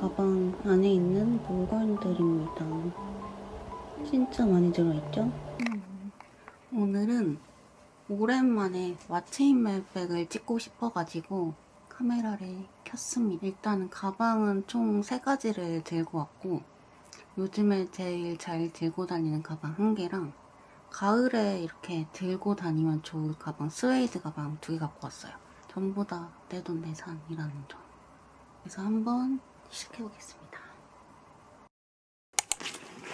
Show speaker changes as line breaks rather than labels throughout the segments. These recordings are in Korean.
가방 안에 있는 물건들입니다. 진짜 많이 들어있죠? 오늘은 오랜만에 왓체인 멜백을 찍고 싶어가지고 카메라를 켰습니다. 일단 가방은 총세 가지를 들고 왔고 요즘에 제일 잘 들고 다니는 가방 한 개랑 가을에 이렇게 들고 다니면 좋을 가방 스웨이드 가방 두 개 갖고 왔어요. 전부 다 내 돈 내산이라는 점. 그래서 한번 시작해보겠습니다.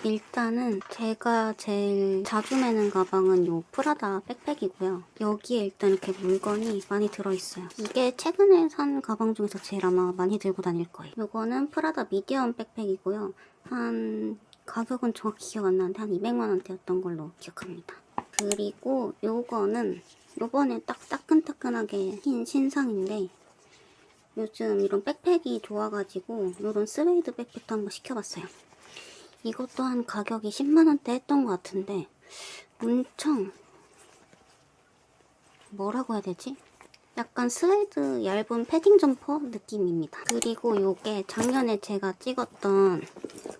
일단은 제가 제일 자주 매는 가방은 요 프라다 백팩이고요. 여기에 일단 이렇게 물건이 많이 들어있어요. 이게 최근에 산 가방 중에서 제일 아마 많이 들고 다닐 거예요. 요거는 프라다 미디엄 백팩이고요. 한 가격은 정확히 기억 안 나는데 한 200만 원대였던 걸로 기억합니다. 그리고 요거는 요번에 딱 따끈따끈하게 흰 신상인데 요즘 이런 백팩이 좋아가지고 이런 스웨이드 백팩도 한번 시켜봤어요. 이것 또한 가격이 10만원대 했던 것 같은데 엄청 뭐라고 해야 되지? 약간 스웨이드 얇은 패딩 점퍼 느낌입니다. 그리고 요게 작년에 제가 찍었던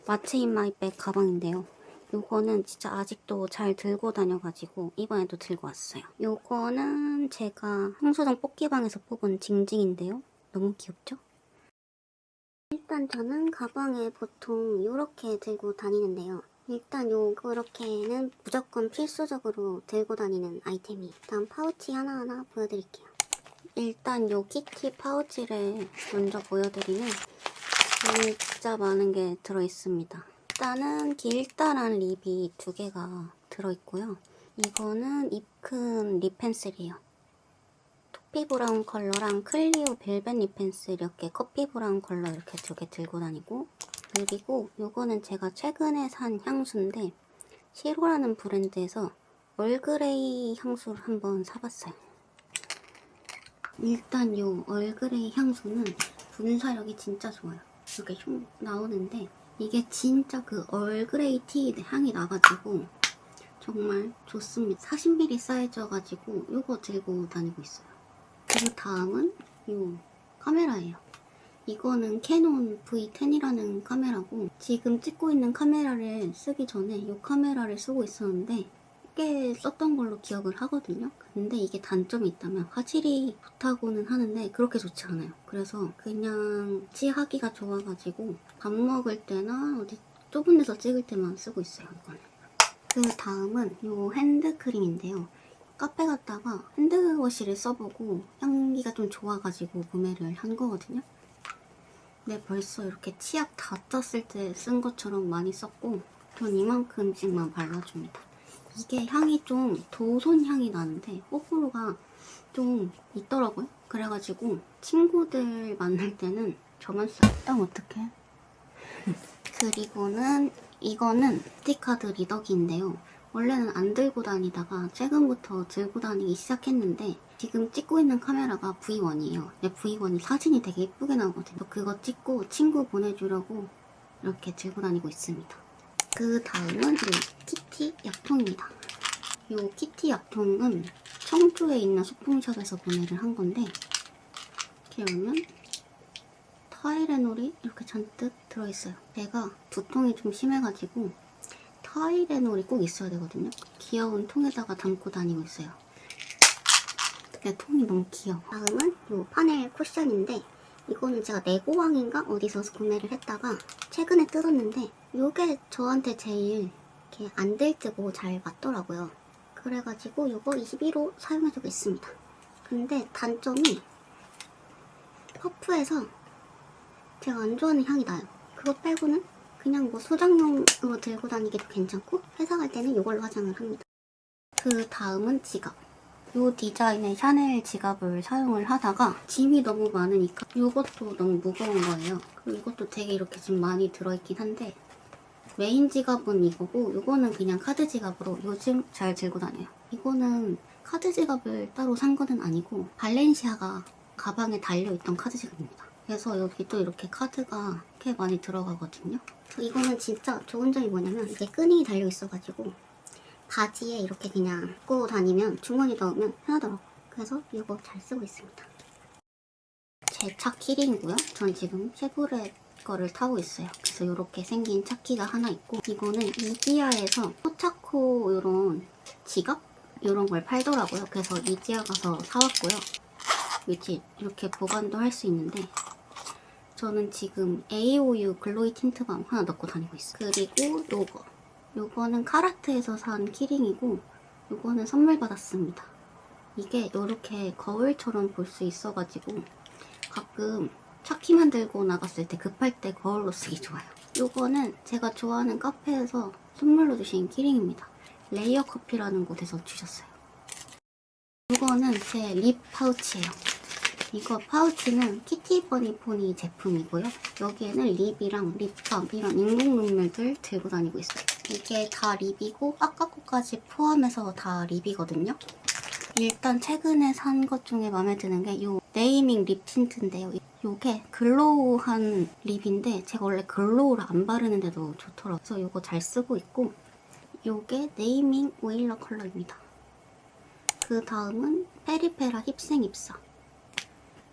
마츠 인 마이 백 가방인데요. 요거는 진짜 아직도 잘 들고 다녀가지고 이번에도 들고 왔어요. 요거는 제가 홍수정 뽑기방에서 뽑은 징징인데요. 너무 귀엽죠? 일단 저는 가방에 보통 이렇게 들고 다니는데요. 일단 요렇게는 무조건 필수적으로 들고 다니는 아이템이 다음 파우치 하나하나 보여드릴게요. 일단 요 키티 파우치를 먼저 보여드리면 진짜 많은 게 들어있습니다. 일단은 길다란 립이 두 개가 들어있고요. 이거는 입 큰 립 펜슬이에요. 커피 브라운 컬러랑 클리오 벨벳 립 펜슬 이렇게 커피 브라운 컬러 이렇게 두 개 들고 다니고 그리고 요거는 제가 최근에 산 향수인데 시로라는 브랜드에서 얼그레이 향수를 한번 사봤어요. 일단 요 얼그레이 향수는 분사력이 진짜 좋아요. 이렇게 흉 나오는데 이게 진짜 그 얼그레이 티 향이 나가지고 정말 좋습니다. 40ml 사이즈여가지고 요거 들고 다니고 있어요. 그 다음은 이 카메라예요. 이거는 캐논 V10이라는 카메라고 지금 찍고 있는 카메라를 쓰기 전에 이 카메라를 쓰고 있었는데 꽤 썼던 걸로 기억을 하거든요. 근데 이게 단점이 있다면 화질이 좋다고는 하는데 그렇게 좋지 않아요. 그래서 그냥 취하기가 좋아가지고 밥 먹을 때나 어디 좁은 데서 찍을 때만 쓰고 있어요. 이거는. 그 다음은 이 핸드크림인데요. 카페 갔다가 핸드워시를 써보고 향기가 좀 좋아가지고 구매를 한 거거든요. 근데 벌써 이렇게 치약 다 짰을 때 쓴 것처럼 많이 썼고 전 이만큼씩만 발라줍니다. 이게 향이 좀 도손 향이 나는데 호불호가 좀 있더라고요. 그래가지고 친구들 만날 때는 저만 써요. 딱 어떡해? 그리고는 이거는 스티카드 리더기인데요. 원래는 안 들고 다니다가 최근부터 들고 다니기 시작했는데 지금 찍고 있는 카메라가 V1이에요. 근데 V1이 사진이 되게 예쁘게 나오거든요. 그거 찍고 친구 보내주려고 이렇게 들고 다니고 있습니다. 그 다음은 이 키티 약통입니다. 이 키티 약통은 청주에 있는 소품샵에서 구매를 한 건데 이렇게 열면 타이레놀이 이렇게 잔뜩 들어있어요. 제가 두통이 좀 심해가지고 타이레놀이 꼭 있어야 되거든요. 귀여운 통에다가 담고 다니고 있어요. 근데 통이 너무 귀여워. 다음은 이 파넬 쿠션인데 이거는 제가 네고왕인가 어디서 구매를 했다가 최근에 뜯었는데 이게 저한테 제일 이렇게 안 들뜨고 잘 맞더라고요. 그래가지고 이거 21호 사용해주고 있습니다. 근데 단점이 퍼프에서 제가 안 좋아하는 향이 나요. 그거 빼고는 그냥 뭐 소장용으로 들고 다니기도 괜찮고 회사 갈 때는 이걸로 화장을 합니다. 그 다음은 지갑. 이 디자인의 샤넬 지갑을 사용을 하다가 짐이 너무 많으니까 이것도 너무 무거운 거예요. 그리고 이것도 되게 이렇게 좀 많이 들어있긴 한데 메인 지갑은 이거고 이거는 그냥 카드 지갑으로 요즘 잘 들고 다녀요. 이거는 카드 지갑을 따로 산 거는 아니고 발렌시아가 가방에 달려있던 카드 지갑입니다. 그래서 여기 또 이렇게 카드가 꽤 많이 들어가거든요. 이거는 진짜 좋은 점이 뭐냐면 이게 끈이 달려 있어가지고 바지에 이렇게 그냥 입고 다니면 주머니 넣으면 편하더라고요. 그래서 이거 잘 쓰고 있습니다. 제 차 키링이고요. 전 지금 쉐보레 거를 타고 있어요. 그래서 이렇게 생긴 차키가 하나 있고 이거는 이디야에서 포차코 이런 지갑 이런 걸 팔더라고요. 그래서 이디야 가서 사왔고요. 이렇게 이렇게 보관도 할 수 있는데 저는 지금 AOU 글로이 틴트밤 하나 넣고 다니고 있어요. 그리고 요거 요거는 카라트에서 산 키링이고 요거는 선물 받았습니다. 이게 이렇게 거울처럼 볼 수 있어가지고 가끔 차키 만 들고 나갔을 때 급할 때 거울로 쓰기 좋아요. 요거는 제가 좋아하는 카페에서 선물로 주신 키링입니다. 레이어 커피라는 곳에서 주셨어요. 요거는 제 립 파우치예요. 이거 파우치는 키티버니 포니 제품이고요. 여기에는 립이랑 립밤 이런 인공 눈물들 들고 다니고 있어요. 이게 다 립이고 아까 거까지 포함해서 다 립이거든요. 일단 최근에 산 것 중에 마음에 드는 게 이 네이밍 립 틴트인데요. 이게 글로우한 립인데 제가 원래 글로우를 안 바르는데도 좋더라고요. 그래서 이거 잘 쓰고 있고 이게 네이밍 오일러 컬러입니다. 그 다음은 페리페라 힙생 ip사.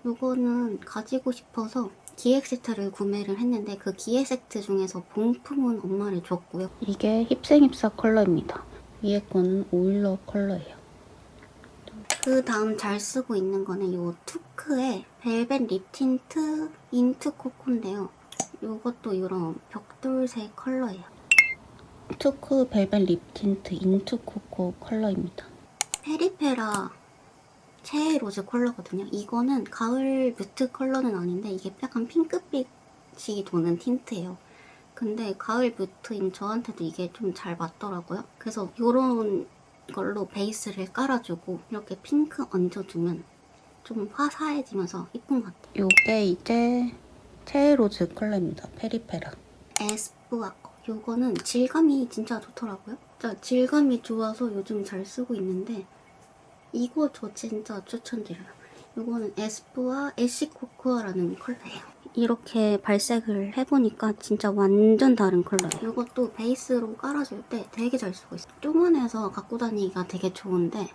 요거는 가지고 싶어서 기획 세트를 구매를 했는데 그 기획 세트 중에서 봉품은 엄마를 줬고요. 이게 힙생 ip사 컬러입니다. 위에 거는 오일러 컬러예요. 그 다음 잘 쓰고 있는 거는 요 투크의 벨벳 립 틴트 인투 코코인데요. 요것도 이런 벽돌색 컬러예요. 투크 벨벳 립 틴트 인투 코코 컬러입니다. 페리페라 최애 로즈 컬러거든요. 이거는 가을 뮤트 컬러는 아닌데 이게 약간 핑크빛이 도는 틴트예요. 근데 가을 뮤트인 저한테도 이게 좀 잘 맞더라고요. 그래서 이런 걸로 베이스를 깔아주고 이렇게 핑크 얹어주면 좀 화사해지면서 이쁜 것 같아요. 이게 이제 최애 로즈 컬러입니다. 페리페라. 에스쁘아 거. 요거는 질감이 진짜 좋더라고요. 진짜 질감이 좋아서 요즘 잘 쓰고 있는데 이거 저 진짜 추천드려요. 이거는 에스쁘아 애쉬코코아라는 컬러예요. 이렇게 발색을 해보니까 진짜 완전 다른 컬러예요. 이것도 베이스로 깔아줄 때 되게 잘 쓰고 있어요. 쪼만해서 갖고 다니기가 되게 좋은데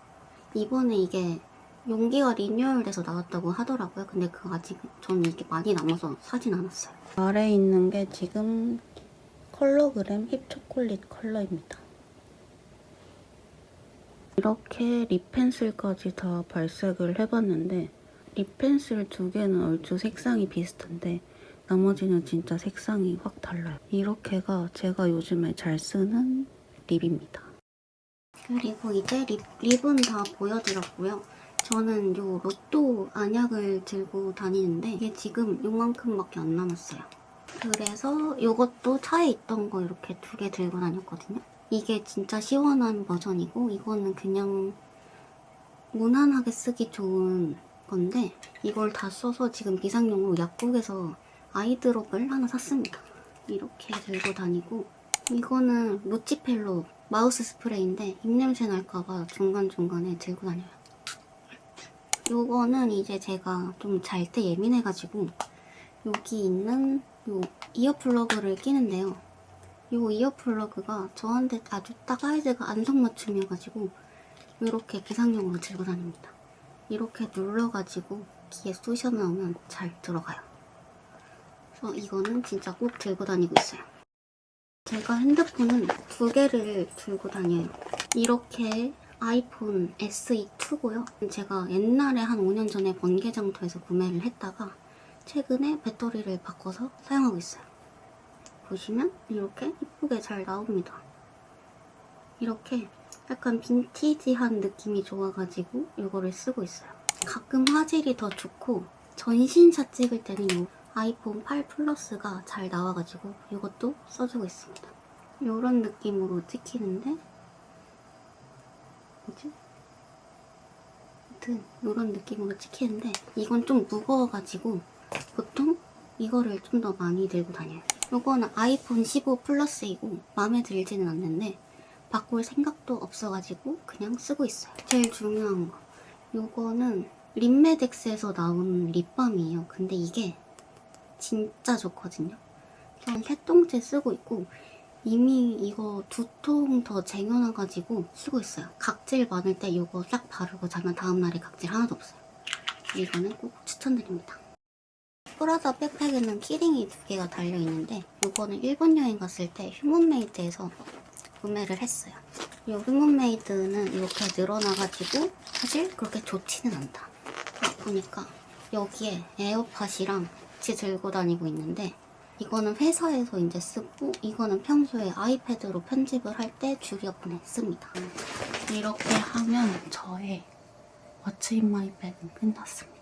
이번에 이게 용기가 리뉴얼돼서 나왔다고 하더라고요. 근데 그 아직 저는 이게 많이 남아서 사진 않았어요. 아래에 있는 게 지금 컬러그램 힙초콜릿 컬러입니다. 이렇게 립 펜슬까지 다 발색을 해봤는데 립 펜슬 두 개는 얼추 색상이 비슷한데 나머지는 진짜 색상이 확 달라요. 이렇게가 제가 요즘에 잘 쓰는 립입니다. 그리고 이제 립, 립은 다 보여드렸고요. 저는 요 로또 안약을 들고 다니는데 이게 지금 요만큼밖에 안 남았어요. 그래서 이것도 차에 있던 거 이렇게 두 개 들고 다녔거든요. 이게 진짜 시원한 버전이고 이거는 그냥 무난하게 쓰기 좋은 건데 이걸 다 써서 지금 비상용으로 약국에서 아이드롭을 하나 샀습니다. 이렇게 들고 다니고 이거는 루치펠로 마우스 스프레이인데 입냄새 날까봐 중간중간에 들고 다녀요. 요거는 이제 제가 좀 잘 때 예민해가지고 여기 있는 요 이어플러그를 끼는데요. 요 이어플러그가 저한테 아주 딱 사이즈가 안성맞춤이어가지고 이렇게 비상용으로 들고 다닙니다. 이렇게 눌러가지고 귀에 쑤셔 넣으면 잘 들어가요. 그래서 이거는 진짜 꼭 들고 다니고 있어요. 제가 핸드폰은 두 개를 들고 다녀요. 이렇게 아이폰 SE2고요. 제가 옛날에 한 5년 전에 번개장터에서 구매를 했다가 최근에 배터리를 바꿔서 사용하고 있어요. 보시면 이렇게 이쁘게 잘 나옵니다. 이렇게 약간 빈티지한 느낌이 좋아가지고 이거를 쓰고 있어요. 가끔 화질이 더 좋고 전신샷 찍을 때는 이 아이폰 8 플러스가 잘 나와가지고 이것도 써주고 있습니다. 이런 느낌으로 찍히는데 뭐지? 아무튼 이런 느낌으로 찍히는데 이건 좀 무거워가지고 보통 이거를 좀 더 많이 들고 다녀요. 이거는 아이폰 15 플러스이고 마음에 들지는 않는데 바꿀 생각도 없어가지고 그냥 쓰고 있어요. 제일 중요한 거. 요거는 립메덱스에서 나온 립밤이에요. 근데 이게 진짜 좋거든요. 저는 세 통째 쓰고 있고 이미 이거 두 통 더 쟁여놔가지고 쓰고 있어요. 각질 많을 때 이거 싹 바르고 자면 다음날에 각질 하나도 없어요. 이거는 꼭 추천드립니다. 프라다 백팩에는 키링이 두 개가 달려있는데 이거는 일본 여행 갔을 때 휴먼메이드에서 구매를 했어요. 이 휴먼메이드는 이렇게 늘어나가지고 사실 그렇게 좋지는 않다. 보니까 여기에 에어팟이랑 같이 들고 다니고 있는데 이거는 회사에서 이제 쓰고 이거는 평소에 아이패드로 편집을 할 때 줄여보내 씁니다. 이렇게 하면 저의 in my bag은 끝났습니다.